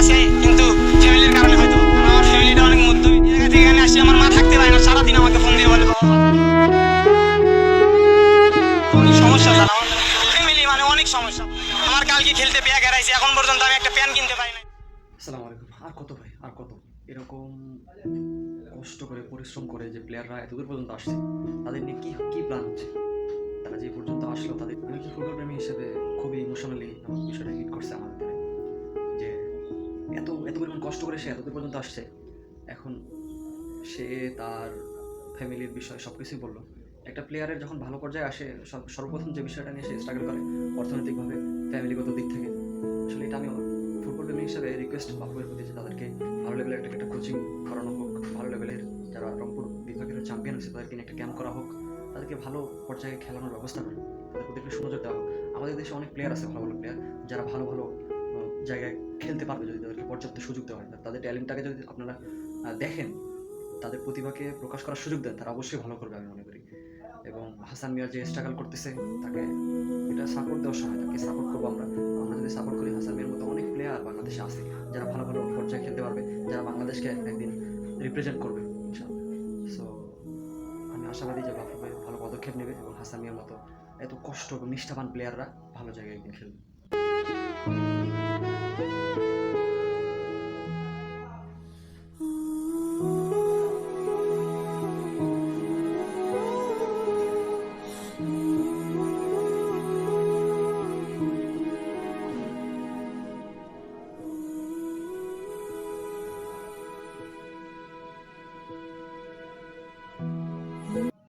আছে কিন্তু ফ্যামিলির কারণে হয়তো আমার ফ্যামিলিটা অনেক মধ্য জায়গা থেকে এখানে আসি, আমার মা থাকতে পারে না, সারাদিন আমাকে ফোন দিয়ে বলে, বাবা সমস্যা ফ্যামিলি মানে অনেক সমস্যা। আমার কালকে খেলতে ব্যাগ হারাইছে, এখন পর্যন্ত আমি একটা প্যান কিনতে পারি না। আসসালামু আলাইকুম। আর কত ভাই? আর কত? এরকম কষ্ট করে, পরিশ্রম করে যে প্লেয়াররা এতদূর পর্যন্ত আসছে, তাদের নিয়ে কি কি প্ল্যান হচ্ছে? তারা যে পর্যন্ত আসলো, তাদের আমি কি ফুটবল প্রেমী হিসেবে খুবই ইমোশনালি আমার বিষয়টা কষ্ট করে সে এতদূর পর্যন্ত আসছে। এখন সে তার ফ্যামিলির বিষয় সব কিছুই বলল। একটা প্লেয়ারের যখন ভালো পর্যায়ে আসে সর্বপ্রথম যে বিষয়টা নিয়ে সে স্ট্রাগল করে, অর্থনৈতিকভাবে ফ্যামিলিগত দিক থেকে, আসলে এটা আমি ফুটবল প্রেমী হিসাবে রিকোয়েস্ট বাফুয়ের প্রতি যে তাদেরকে ভালো লেভেলের একটা একটা কোচিং করানো হোক, ভালো লেভেলের যারা রংপুর বিভাগের চ্যাম্পিয়ন হয়েছে তাদেরকে একটা ক্যাম্প করা হোক, তাদেরকে ভালো পর্যায়ে খেলানোর ব্যবস্থা করে, তাদের প্রতি একটু সুনজর দেওয়া হোক। আমাদের দেশে অনেক প্লেয়ার আছে ভালো ভালো প্লেয়ার যারা ভালো ভালো জায়গায় খেলতে পারবে যদি তাদেরকে পর্যাপ্ত সুযোগ দেওয়া হয়। তাদের ট্যালেন্টটাকে যদি আপনারা দেখেন, তাদের প্রতিভাকে প্রকাশ করার সুযোগ দেন, তারা অবশ্যই ভালো করবে আমি মনে করি। এবং হাসান মিয়া যে স্ট্রাগল করতেছে, তাকে, এটা সাপোর্ট দেওয়ার সময় তাকে সাপোর্ট করব আমরা। আমরা যদি সাপোর্ট করি হাসান মিয়ার মতো অনেক প্লেয়ার বাংলাদেশে আছে, যারা ভালো ভালো পর্যায়ে খেলতে পারবে, যারা বাংলাদেশকে একদিন রিপ্রেজেন্ট করবে সো আমি আশাবাদী যে বাফু ভাই ভালো পদক্ষেপ নেবে এবং হাসান মিয়ার মতো এত কষ্ট এবং নিষ্ঠাবান প্লেয়াররা ভালো জায়গায় একদিন খেলবে।